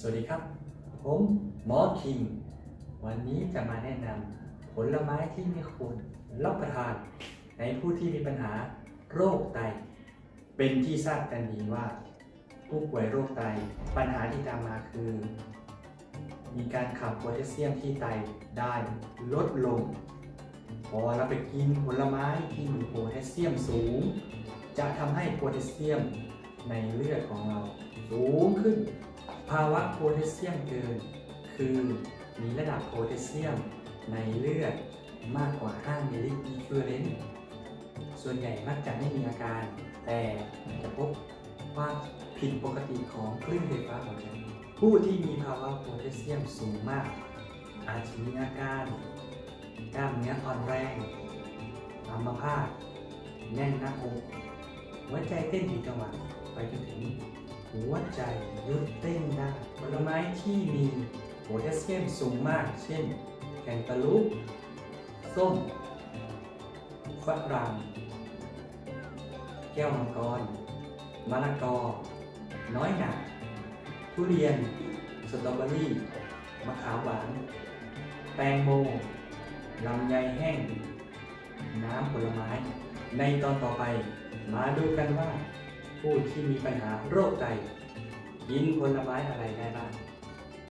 สวัสดีครับ ผมหมอคิง วันนี้จะมาแนะนำผลไม้ที่ไม่ควรรับประทาน ในผู้ที่มีปัญหาโรคไต เป็นที่ทราบกันดีว่า ผู้ป่วยโรคไตปัญหาที่ตามมาคือ มีการขับโพแทสเซียมที่ไตได้ลดลง พอเราไปกินผลไม้ที่มีโพแทสเซียมสูง จะทำให้โพแทสเซียมในเลือดของเราสูงขึ้น ภาวะโพแทสเซียมเกิน คือมีระดับโพแทสเซียมในเลือดมากกว่า 5 มิลลิอีคิเลนส่วนใหญ่มักจะไม่มีอาการ แต่จะพบความผิดปกติของคลื่นไฟฟ้าหัวใจผู้ที่มีภาวะโพแทสเซียมสูงมาก อาจจะมีอาการกล้ามเนื้ออ่อนแรงอัมพาตแน่นหน้าอกหัวใจเต้นผิดจังหวะไปจนถึง หัวใจหยุดเต้นได้ผลไม้ที่มีโพแทสเซียมสูงมาก เช่น แคนตาลูป ส้มฝรั่งแก้วมังกรมะละกอ น้อยหนาทุเรียน สตรอเบอรี่ มะขามหวาน แตงโม ลำไยแห้ง น้ำผลไม้ ในตอนต่อไป มาดูกันว่า ผู้ที่มีปัญหาโรคไตกินผลไม้อะไรได้บ้าง